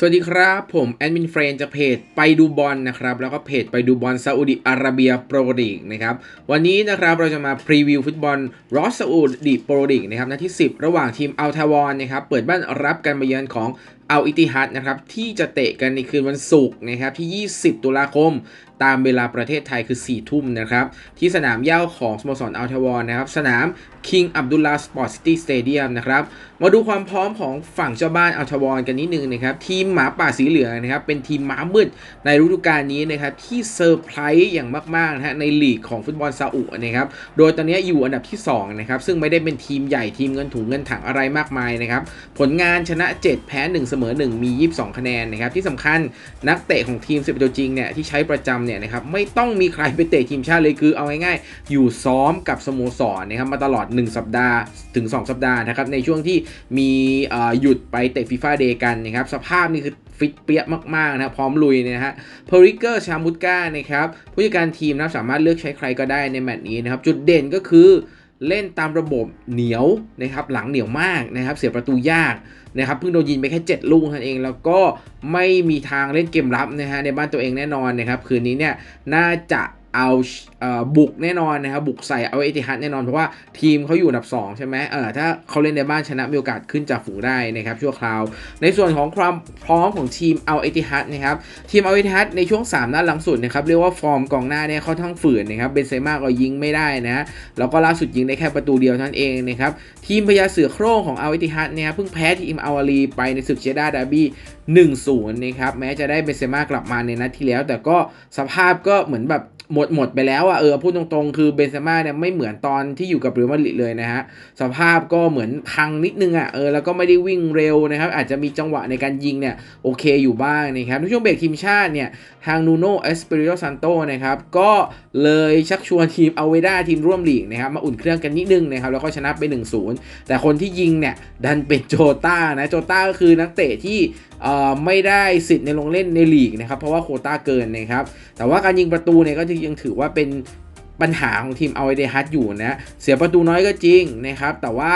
สวัสดีครับ ผมแอดมินเฟรนจากเพจไปดูบอลนะครับ แล้วก็เพจไปดูบอลซาอุดิอาระเบียโปรดีกนะครับ วันนี้นะครับเราจะมาพรีวิวฟุตบอลรอสซาอุดิโปรดีกนะครับนัดที่ 10 ระหว่างทีมอัลทาวอนนะครับ เปิดบ้านรับการมาเยือนของ อัลอิติฮัดนะครับที่จะเตะกันในคืนวันศุกร์นะครับที่ 20 ตุลาคม ตามเวลาประเทศไทยคือ 4 ทุ่มนะครับที่สนามหญ้าของสโมสรอัลทาวอนนะครับสนาม King Abdullah Sport City Stadium นะครับมาดูความพร้อมของฝั่งเจ้าบ้านอัลทาวอนกันนิดนึงนะครับทีมหมาป่าสีเหลืองนะครับเป็นทีมม้ามืดในฤดูกาลนี้นะครับที่เซอร์ไพรส์อย่างมากๆนะฮะในลีกของฟุตบอลซาอุนะครับโดยตอนนี้อยู่อันดับที่2นะครับซึ่งไม่ได้เป็นทีมใหญ่ทีมเงินถุงเงินถังอะไรมากมายนะครับผลงานชนะ 7 แพ้1เสมอ 1 มี 22 คะแนนนะครับที่สำคัญนักเตะของทีมสิบตัวจริงเนี่ยที่ใช้ประจำเนี่ยนะครับไม่ต้องมีใครไปเตะทีมชาติเลยคือเอาง่ายๆ อยู่ซ้อมกับสโมสรนะครับมาตลอด 1 สัปดาห์ถึง 2 สัปดาห์นะครับในช่วงที่มีหยุดไปเตะฟีฟ่าเดย์กันนะครับสภาพนี่คือฟิตเปี้ยมากๆนะครับพร้อมลุยนะฮะเพริเกอร์ชามุตกานะครับผู้จัดการทีมนะสามารถเลือกใช้ใครก็ได้ในแมตช์นี้นะครับจุดเด่นก็คือ เล่นตามระบบเหนียวนะครับหลังเหนียวมากนะครับเสียประตูยากนะครับเพิ่งโดนยิงไปแค่ 7 ลูกท่านั้นเอง แล้วก็ไม่มีทางเล่นเกมรับนะฮะในบ้านตัวเองแน่นอนนะครับคืนนี้เนี่ยน่าจะ เอาบุกแน่นอนนะครับบุกใส่เอาเอติฮัดแน่นอนเพราะว่าทีมเขาอยู่อันดับ 2 ใช่ไหมเออถ้าเขาเล่นในบ้านชนะมีโอกาสขึ้นจากฝูงได้นะครับชั่วคราว ในส่วนของความพร้อมของทีมเอาเอติฮัดนะครับทีมเอาเอติฮัดในช่วง 3 นัดหลังสุดนะครับเรียกว่าฟอร์มกองหน้าเนี่ยเขาทั้งฝืนนะครับเบนเซม่าก็ยิงไม่ได้นะแล้วก็ล่าสุดยิงได้แค่ประตูเดียวท่านั้นเองนะครับทีมพญาเสือโคร่งของเอาเอติฮัดเนี่ยเพิ่งแพ้ทีมอาอาลีไปในศึกเชด้าดาร์บี้1-0นะครับแม้จะได้เบนเซม่ากลับมาในนัดที่แล้ว แต่ก็สภาพก็เหมือนแบบหมดหมดไปแล้วอะเออพูดตรงๆ คือเบนเซม่าเนี่ยไม่เหมือนตอนที่อยู่กับเรอัลมาดริดเลยนะฮะสภาพก็เหมือนพังนิดนึงอะเออแล้วก็ไม่ได้วิ่งเร็วนะครับอาจจะมีจังหวะในการยิงเนี่ยโอเคอยู่บ้างนะครับในช่วงเบรกทีมชาติเนี่ยทางนูโน่เอสเปริโอซันโตนะครับก็เลยชักชวนทีมเอเวด้าทีมร่วมลีกนะครับมาอุ่นเครื่องกันนิดนึงนะครับแล้วก็ชนะไป 1-0 แต่คนที่ยิงเนี่ยดันเป็นโจต้านะโจต้าก็คือนักเตะที่เอ่อไม่ได้สิทธิ์ในลงเล่นในลีกนะครับเพราะว่าโคต้าเกินนะครับแต่ว่าการยิงประตูเนี่ยก็ยังถือว่าเป็นปัญหาของทีมเอาไอเดฮัตอยู่นะ เสียประตูน้อยก็จริงนะครับ แต่ว่า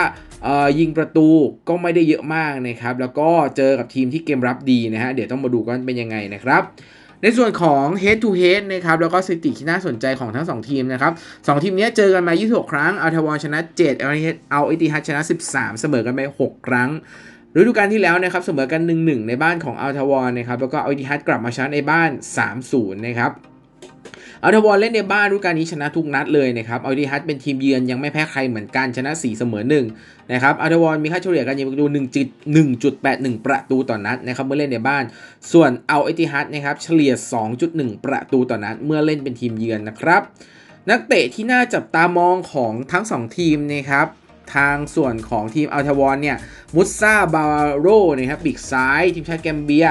ยิงประตูก็ไม่ได้เยอะมากนะครับ แล้วก็เจอกับทีมที่เกมรับดีนะฮะ เดี๋ยวต้องมาดูกันเป็นยังไงนะครับ ในส่วนของ head to head นะครับ แล้วก็สถิติที่น่าสนใจของทั้ง 2 ทีมนะครับสทีมนี้เจอกันมา 26 ครั้งอัลทาวอนชนะ 7เอาเอาอิติฮัดชนะ 13 เสมอกันไป 6 ครั้งฤดูกาลที่แล้วนะครับเสมอกัน 1-1 ในบ้านของอัลทาวอนนะครับ แล้วก็เอาอิติฮัดกลับมาชนะในบ้าน 3-0 นะครับ อัลทาวอนเล่นในบ้านฤดูกาลนี้ชนะทุกนัดเลยนะครับอัลติฮัดเป็นทีมเยือนยังไม่แพ้ใครเหมือนกันชนะ 4 เสมอ1นะครับอัลทาวอนมีค่าเฉลี่ยการยิงประตู1.1.81 ประตูต่อนัดนะครับเมื่อเล่นในบ้าน ส่วนเอาเอติฮัดนะครับเฉลี่ย 2.1 ประตูต่อนัด เมื่อเล่นเป็นทีมเยือนนะครับนักเตะที่น่าจับตามองของทั้ง 2 ทีมนะครับทางส่วนของทีมอัลทาวอนเนี่ยมุสซาบาโรนะครับปีกซ้ายทีมชาติแกมเบีย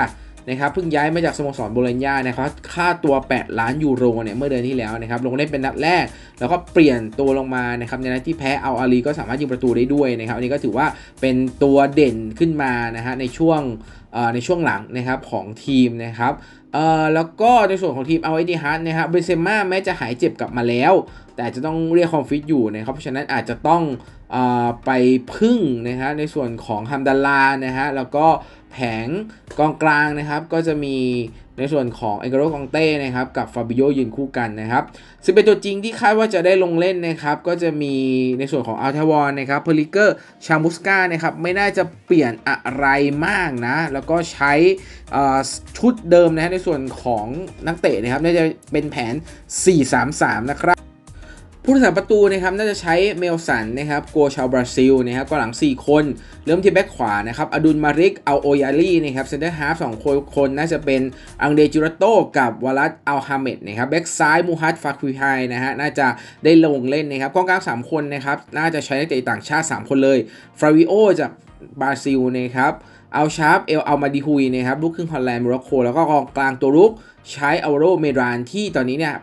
นะครับเพิ่งย้ายมาจากสโมสรโบโลญญานะครับค่าตัว 8 ล้านยูโรเนี่ยเมื่อเดือนที่แล้วนะครับลงเล่นเป็นนัดแรก แล้วก็เปลี่ยนตัวลงมานะครับในนัดที่แพ้เอาอาลีก็สามารถยิงประตูได้ด้วยนะครับอันนี้ก็ถือว่าเป็นตัวเด่นขึ้นมานะฮะในช่วงในช่วงหลังนะครับของทีมนะครับแล้วก็ในส่วนของทีมเอาไอติฮัทนะครับเบนเซม่าแม้จะหายเจ็บกลับมาแล้ว แต่จะต้องเรียกคอมฟิตอยู่นะครับเพราะฉะนั้นอาจจะต้อง ไปพึ่งนะฮะในส่วนของฮัมดัลลานะฮะแล้วก็แผงกองกลางนะครับก็จะมีในส่วนของเอกโรกองเต้นะครับกับฟาบิโยยืนคู่กันนะครับซึ่งเป็นตัวจริงที่คาดว่าจะได้ลงเล่นนะครับก็จะมีในส่วนของอัลทาวอนนะครับเพลิเกอร์ชามุสกานะครับไม่น่าจะเปลี่ยนอะไรมากนะแล้วก็ใช้ชุดเดิมนะในส่วนของนักเตะนะครับน่าจะเป็นแผน 4-3-3 นะครับ ผู้รักษาประตูนะครับน่าจะใช้เมลสันนะครับโกชาวบราซิลนะครับก็หลัง 4 คน เริ่มที่แบ็คขวานะครับอดุลมาริกเอาโอยาลีนะครับเซนเตอร์ฮาร์ฟสองคนคนน่าจะเป็นอังเดจิรัโตกับวาลัตอัลฮาเมดนะครับแบ็คซ้ายมูฮัตฟาคุยไฮนะฮะน่าจะได้ลงเล่นนะครับกองกลาง3คนนะครับน่าจะใช้นักเตะต่างชาติ 3 คนเลยฟราวิโอจากบราซิลนะครับเอาชาร์ปเอลเอามาดิฮุยนะครับลูกครึ่งฮอลแลนด์โมร็อกโกแล้วก็กองกลางตัวรุกใช้อัลโรเมรานที่ตอนนี้เนี่ย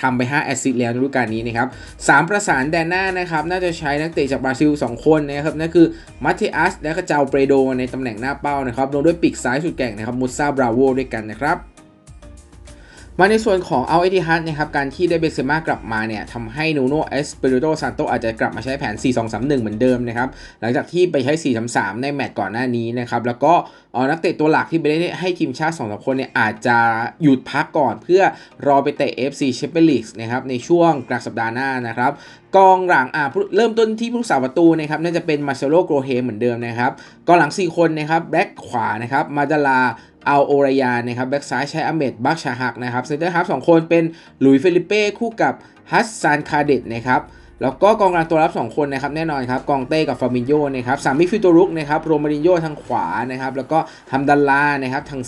ทำไป 5 แอสซิสต์แล้วในฤดูกาลนี้นะครับสามประสานแดนหน้านะครับน่าจะใช้นักเตะจากบราซิล 2 คนนะครับนั่นคือมาเทอัสและก็เจาเปโดในตำแหน่งหน้าเป้านะครับรวมด้วยปีกซ้ายสุดแก่งนะครับมูซาบราโวด้วยกันนะครับ มาในส่วนของเอาเอติฮัดนะครับการที่ได้เบนเซม่ากลับมาเนี่ยทำให้นูโนเอสเปริโตซานโตอาจจะกลับมาใช้แผน 4-2-3-1 เหมือนเดิมนะครับหลังจากที่ไปใช้ 4-3-3 ในแมตช์ก่อนหน้านี้นะครับแล้วก็นักเตะตัวหลักที่ไปได้ให้ทีมชาติ2อสคนเนี่ยอาจจะหยุดพักก่อนเพื่อรอไปเตะ FC Champions l e a g u นะครับในช่วงกลางสัปดาห์หน้านะครับกองหลังอ่าเริ่มต้นที่ผู้รักษาประตูนะครับน่าจะเป็นมาเซโลโกรเฮเหมือนเดิมนะครับกองหลัง 4 คนนะครับแบ็คขวานะครับมาดาลา อัลโอรายานะครับแบ็กซ้ายใช้อเมดบักชาฮักนะครับเซนเตอร์ฮาร์ฟสองคนเป็นหลุยเฟลิเป้คู่กับฮัสซานคาเดตนะครับแล้วก็กองกลางตัวรับ 2 คนนะครับแน่นอนครับกองเต้กับฟามินโยนะครับสามมิฟิโตัวรุกนะครับโรมารินโยทางขวานะครับแล้วก็ฮัมดัลลานะครับทาง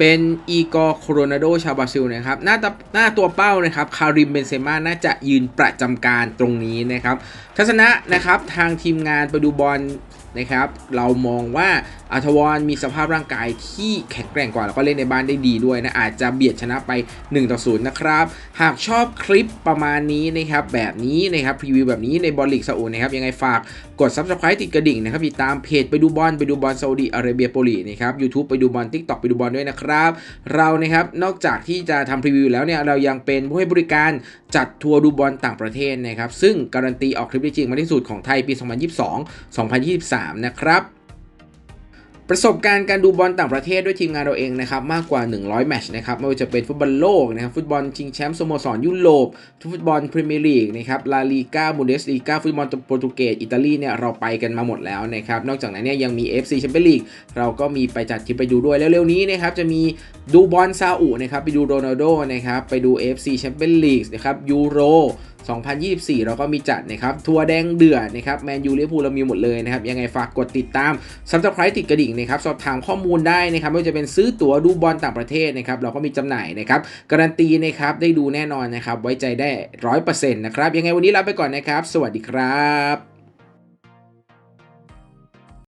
เป็นอีกอร์โคโรนาโดชาวบราซิลนะครับหน้าตหน้าตัวเป้านะครับคาริมเบนเซม่าน่าจะยืนประจำการตรงนี้นะครับทัศนะนะครับทางทีมงานไปดูบอลนะครับเรามองว่าอาทวอนมีสภาพร่างกายที่แข็งแกร่งกว่า แล้วก็เล่นในบ้านได้ดีด้วยนะ อาจจะเบียดชนะไป1ต่อ0นะครับ หากชอบคลิปประมาณนี้นะครับ แบบนี้นะครับพรีวิวแบบนี้ในบอลลีกซาอุนะครับ ยังไงฝากกด Subscribe ติดกระดิ่งนะครับติดตามเพจไปดูบอลไปดูบอลซาอุดีอาระเบียโปลีนะครับ YouTube ไปดูบอล TikTok ไปดูบอลด้วยนะครับเรานะครับนอกจากที่จะทำพรีวิวแล้วเนี่ยเรายังเป็นผู้ให้บริการจัดทัวร์ดูบอลต่างประเทศนะครับ ซึ่งการันตีออกคลิปได้จริงมาที่สุดของไทยปี 2022-2023 นะครับ ประสบการณ์การดูบอลต่างประเทศด้วยทีมงานเราเองนะครับมากกว่า 100 แมตช์นะครับไม่ว่าจะเป็นฟุตบอลโลกนะครับฟุตบอลชิงแชมป์สโมสรยุโรปฟุตบอลพรีเมียร์ลีกนะครับลาลีกาบูเดสลีกาฟุตบอลโปรตุเกสอิตาลีเนี่ยเราไปกันมาหมดแล้วนะครับนอกจากนั้นเนี่ยยังมี FC แชมเปี้ยนลีกเราก็มีไปจัดทริปไปดูด้วยแล้วเร็วๆนี้นะครับจะมีดูบอลซาอุนะครับไปดูโรนัลโดนะครับไปดู FC แชมเปี้ยนลีกนะครับยูโร2024 เราก็มีจัดนะครับ ทัวร์แดงเดือดนะครับ แมนยูลิเวอร์พูลเรามีหมดเลยนะครับ ยังไงฝากกดติดตามซับสไครต์ติดกระดิ่งนะครับ สอบถามข้อมูลได้นะครับไม่ว่าจะเป็นซื้อตั๋วดูบอลต่างประเทศนะครับ เราก็มีจำหน่ายนะครับ การันตีนะครับ ได้ดูแน่นอนนะครับ ไว้ใจได้100%นะครับ ยังไงวันนี้ลาไปก่อนนะครับ สวัสดีครับ